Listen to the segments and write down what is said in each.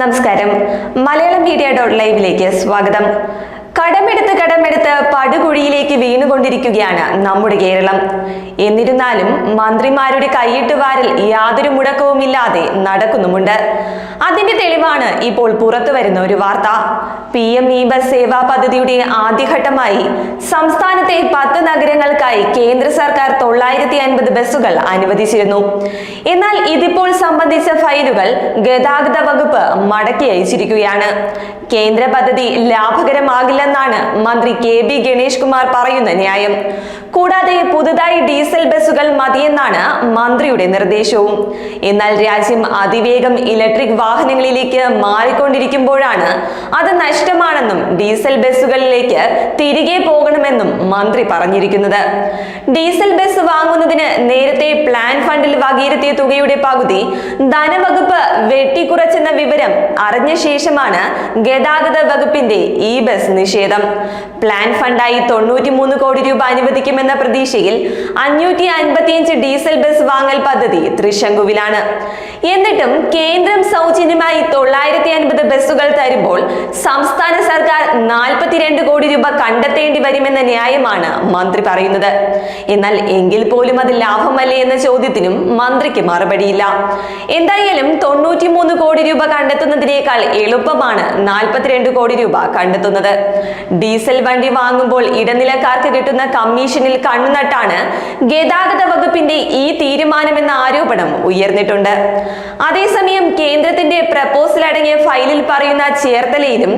നമസ്കാരം. Malayalam media dot ലൈവിലേക്ക് സ്വാഗതം. കടമെടുത്ത് കടമെടുത്ത് പടുകുഴിയിലേക്ക് വീണുകൊണ്ടിരിക്കുകയാണ് നമ്മുടെ കേരളം. എന്നിരുന്നാലും മന്ത്രിമാരുടെ കൈയിട്ട് വാരിൽ യാതൊരു മുടക്കവുമില്ലാതെ നടക്കുന്നുമുണ്ട്. അതിന്റെ തെളിവാണ് ഇപ്പോൾ പുറത്തു വരുന്ന ഒരു വാർത്ത. P M E bus Sewa പദ്ധതിയുടെ ആദ്യഘട്ടമായി സംസ്ഥാനത്തെ പത്ത് നഗരങ്ങൾക്കായി കേന്ദ്ര സർക്കാർ തൊള്ളായിരത്തി അൻപത് ബസ്സുകൾ അനുവദിച്ചിരുന്നു. എന്നാൽ ഇതിപ്പോൾ സംബന്ധിച്ച ഫയലുകൾ ഗതാഗത വകുപ്പ് മടക്കി അയച്ചിരിക്കുകയാണ്. കേന്ദ്ര പദ്ധതി ലാഭകരമാകില്ലെന്നാണ് മന്ത്രി കെ ബി ഗണേഷ് കുമാർ പറയുന്ന ന്യായം. കൂടാതെ പുതുതായി ഡീസൽ ബസ്സുകൾ മതിയെന്നാണ് മന്ത്രിയുടെ നിർദ്ദേശവും. എന്നാൽ രാജ്യം അതിവേഗം ഇലക്ട്രിക് വാഹനങ്ങളിലേക്ക് മാറിക്കൊണ്ടിരിക്കുമ്പോഴാണ് അത് നഷ്ടമാണെന്നും ഡീസൽ ബസ്സുകളിലേക്ക് തിരികെ പോകണമെന്നും മന്ത്രി പറഞ്ഞിരിക്കുന്നത്. ഡീസൽ ബസ് വാങ്ങുന്നതിന് നേരത്തെ പ്ലാൻ ഫണ്ടിൽ വകയിരുത്തിയ തുകയുടെ പകുതി ധനവകുപ്പ് വെട്ടിക്കുറച്ചെന്ന വിവരം അറിഞ്ഞ ശേഷമാണ് വകുപ്പിന്റെ ഈ ബസ് നിഷേധം. പ്ലാൻ ഫണ്ടായി തൊണ്ണൂറ്റിമൂന്ന് കോടി രൂപ അനുവദിക്കുമെന്ന പ്രതീക്ഷയിൽ അഞ്ഞൂറ്റി അൻപത്തിയഞ്ച് ഡീസൽ ബസ് വാങ്ങൽ പദ്ധതി തൃശങ്കുവിലാണ്. എന്നിട്ടും കേന്ദ്രം സൗജന്യമായി തൊള്ളായിരത്തി അൻപത് ബസ്സുകൾ തരുമ്പോൾ സംസ്ഥാന സർക്കാർ നാൽപ്പത്തിരണ്ട് കോടി രൂപ കണ്ടെത്തേണ്ടി വരുമെന്ന ന്യായമാണ് മന്ത്രി പറയുന്നത്. എന്നാൽ എങ്കിൽ പോലും അത് ലാഭമല്ലേ എന്ന ചോദ്യത്തിനും മന്ത്രിക്ക് മറുപടിയില്ല. എന്തായാലും തൊണ്ണൂറ്റിമൂന്ന് കോടി രൂപ കണ്ടെത്തുന്നതിനേക്കാൾ എളുപ്പമാണ് നാൽപ്പത്തിരണ്ട് കോടി രൂപ കണ്ടെത്തുന്നത്. ഡീസൽ വണ്ടി വാങ്ങുമ്പോൾ ഇടനിലക്കാർക്ക് കിട്ടുന്ന കമ്മീഷനിൽ കണ്ണുനട്ടാണ് ഗതാഗത വകുപ്പിന്റെ ഈ തീരുമാനമെന്ന ആരോപണം ഉയർന്നിട്ടുണ്ട്. അതേസമയം കേന്ദ്രത്തിന്റെ പ്രപ്പോസൽ അടങ്ങിയ ഫയലിൽ പറയുന്ന ചേർത്തലയിലും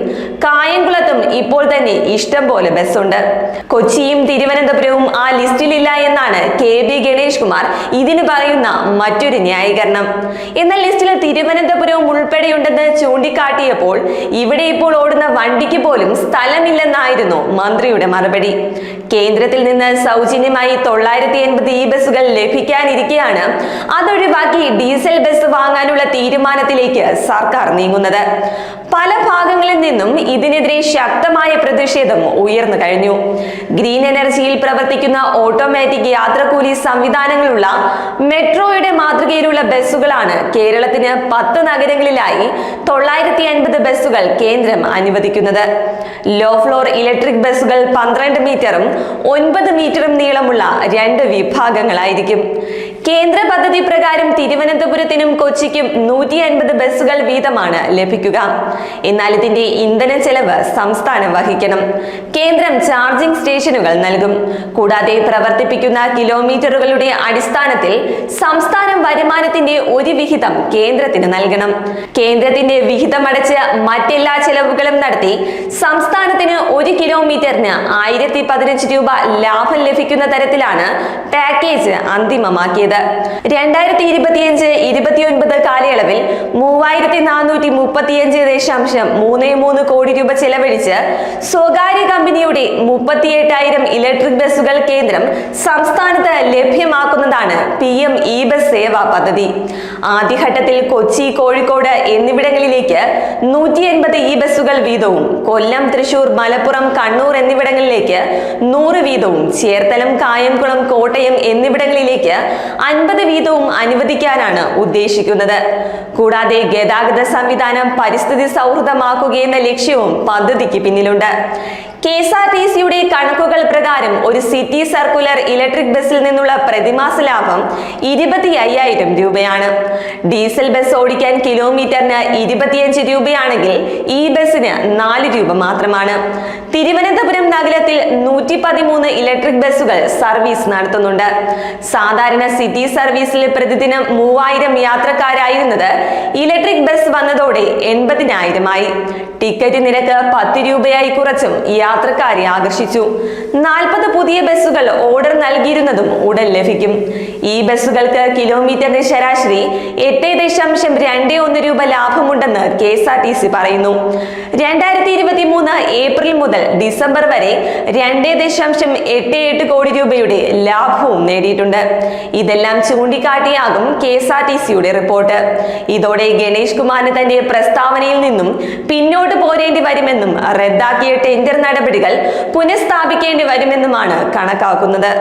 കായംകുളത്തും ഇപ്പോൾ തന്നെ ഇഷ്ടം പോലെ ബസ്സുണ്ട് കൊച്ചിയും തിരുവനന്തപുരവും ആ ലിസ്റ്റിലില്ല എന്നാണ് കെ ബി ഗണേഷ് കുമാർ ഇതിന് പറയുന്ന മറ്റൊരു ന്യായീകരണം. എന്നാൽ ലിസ്റ്റിൽ തിരുവനന്തപുരവും ഉൾപ്പെടെയുണ്ടെന്ന് ചൂണ്ടിക്കാട്ടിയപ്പോൾ ഇവിടെ ഇപ്പോൾ ഓടുന്ന വണ്ടിക്ക് പോലും സ്ഥലമില്ലെന്നായിരുന്നു മന്ത്രിയുടെ മറുപടി. കേന്ദ്രത്തിൽ നിന്ന് സൗജന്യമായി തൊള്ളായിരത്തി എൺപത് ഈ ബസ്സുകൾ ലഭിക്കാനിരിക്കെയാണ്. അതൊഴിവാക്കി ഡീസൽ ബസ് വാങ്ങാനുള്ള തീരുമാനത്തിലേക്ക് സർക്കാർ നീങ്ങുന്നത്. പല ഭാഗങ്ങളിൽ നിന്നും ഇതിനെതിരെ ശക്തമായ പ്രതിഷേധം ഉയർന്നു കഴിഞ്ഞു. ഗ്രീൻ എനർജിയിൽ പ്രവർത്തിക്കുന്ന ഓട്ടോമാറ്റിക് യാത്രക്കൂലി സംവിധാനങ്ങളുള്ള മെട്രോയുടെ മാതൃകയിലുള്ള ബസ്സുകളാണ് കേരളത്തിന് പത്ത് നഗരങ്ങളിലായി തൊള്ളായിരത്തി അൻപത് ബസ്സുകൾ കേന്ദ്രം അനുവദിക്കുന്നത്. ലോ ഫ്ലോർ ഇലക്ട്രിക് ബസ്സുകൾ പന്ത്രണ്ട് മീറ്ററും ഒൻപത് മീറ്ററും നീളമുള്ള രണ്ട് വിഭാഗങ്ങളായിരിക്കും. കേന്ദ്ര പദ്ധതി പ്രകാരം തിരുവനന്തപുരത്തിനും കൊച്ചിക്കും നൂറ്റി അൻപത് ബസ്സുകൾ വീതമാണ് ലഭിക്കുക. എന്നാൽ ഇതിന്റെ ഇന്ധന ചെലവ് സംസ്ഥാനം വഹിക്കണം. കേന്ദ്രം ചാർജിംഗ് സ്റ്റേഷനുകൾ നൽകും. കൂടാതെ പ്രവർത്തിപ്പിക്കുന്ന കിലോമീറ്ററുകളുടെ അടിസ്ഥാനത്തിൽ സംസ്ഥാനം വരുമാനത്തിന്റെ ഒരു വിഹിതം കേന്ദ്രത്തിന് നൽകണം. കേന്ദ്രത്തിന്റെ വിഹിതമടച്ച് മറ്റെല്ലാ ചെലവുകളും നടത്തി സംസ്ഥാനത്തിന് ഒരു കിലോമീറ്ററിന് ആയിരത്തി പതിനഞ്ച് രൂപ ലാഭം ലഭിക്കുന്ന തരത്തിലാണ് പാക്കേജ് അന്തിമമാക്കിയത്. രണ്ടായിരത്തി ഇരുപത്തിയഞ്ച് ഇരുപത്തിയൊൻപത് കാലയളവിൽ മൂവായിരത്തി നാനൂറ്റി മുപ്പത്തിയഞ്ച് ദശാംശം മൂന്ന് മൂന്ന് കോടി രൂപ ചെലവഴിച്ച് സ്വകാര്യ കമ്പനിയുടെ മുപ്പത്തിയെട്ടായിരം ഇലക്ട്രിക് ബസ്സുകൾ കേന്ദ്രം സംസ്ഥാനത്ത് ലഭ്യമാക്കുന്നതാണ് പി സേവാ പദ്ധതി. ആദ്യഘട്ടത്തിൽ കൊച്ചി കോഴിക്കോട് എന്നിവിടങ്ങളിലേക്ക് നൂറ്റി എൺപത് ഇ ബസ്സുകൾ വീതവും കൊല്ലം തൃശൂർ മലപ്പുറം കണ്ണൂർ എന്നിവിടങ്ങളിലേക്ക് നൂറ് വീതവും ചേർത്തലം കായംകുളം കോട്ടയം എന്നിവിടങ്ങളിലേക്ക് അൻപത് വീതവും അനുവദിക്കാനാണ് ഉദ്ദേശിക്കുന്നത്. കൂടാതെ ഗതാഗത സംവിധാനം പരിസ്ഥിതി സൗഹൃദമാക്കുകയെന്ന ലക്ഷ്യവും പദ്ധതിക്ക് പിന്നിലുണ്ട്. കെ എസ് ആർ ടി സിയുടെ കണക്കുകൾ പ്രകാരം ഒരു സിറ്റി സർക്കുലർ ഇലക്ട്രിക് ബസ്സിൽ നിന്നുള്ള പ്രതിമാസ ലാഭം ഇരുപത്തി അയ്യായിരം രൂപയാണ്. ഡീസൽ ബസ് ഓടിക്കാൻ കിലോമീറ്ററിന് ഇരുപത്തിയഞ്ച് രൂപയാണെങ്കിൽ ഈ ബസ്സിന് നാല് രൂപ മാത്രമാണ്. തിരുവനന്തപുരം നഗരത്തിൽ നൂറ്റി പതിമൂന്ന് ഇലക്ട്രിക് ബസ്സുകൾ സർവീസ് നടത്തുന്നുണ്ട്. സാധാരണ സിറ്റി സർവീസിൽ പ്രതിദിനം മൂവായിരം യാത്രക്കാരായിരുന്നത് ഇലക്ട്രിക് ബസ് വന്നതോടെ എൺപതിനായിരമായി. ടിക്കറ്റ് നിരക്ക് പത്ത് രൂപയായി കുറച്ചും യാത്രക്കാരെ ആകർഷിച്ചു. നാൽപ്പത് പുതിയ ബസ്സുകൾ ഓർഡർ നൽകിയിരുന്നതും ഉടൻ ലഭിക്കും. ഈ ബസ്സുകൾക്ക് കിലോമീറ്ററിന് ശരാശരി എട്ട് ദശാംശം രണ്ട് ഒന്ന് രൂപ ലാഭമുണ്ടെന്ന് K S R T C പറയുന്നു. രണ്ടായിരത്തി ഇരുപത്തി മൂന്ന് ഏപ്രിൽ മുതൽ ഡിസംബർ വരെ രണ്ട് ദശാംശം എട്ട് എട്ട് കോടി രൂപയുടെ ലാഭവും നേടിയിട്ടുണ്ട്. ഇതെല്ലാം ചൂണ്ടിക്കാട്ടിയാകും കെ എസ് ആർ ടി സിയുടെ റിപ്പോർട്ട്. ഇതോടെ ഗണേഷ് കുമാറിന് തന്റെ പ്രസ്താവനയിൽ നിന്നും പിന്നോട്ട് പോരേണ്ടി വരുമെന്നും റദ്ദാക്കിയ ടെൻഡർ നടപടികൾ പുനഃസ്ഥാപിക്കേണ്ടി വരുമെന്നുമാണ് കണക്കാക്കുന്നത്.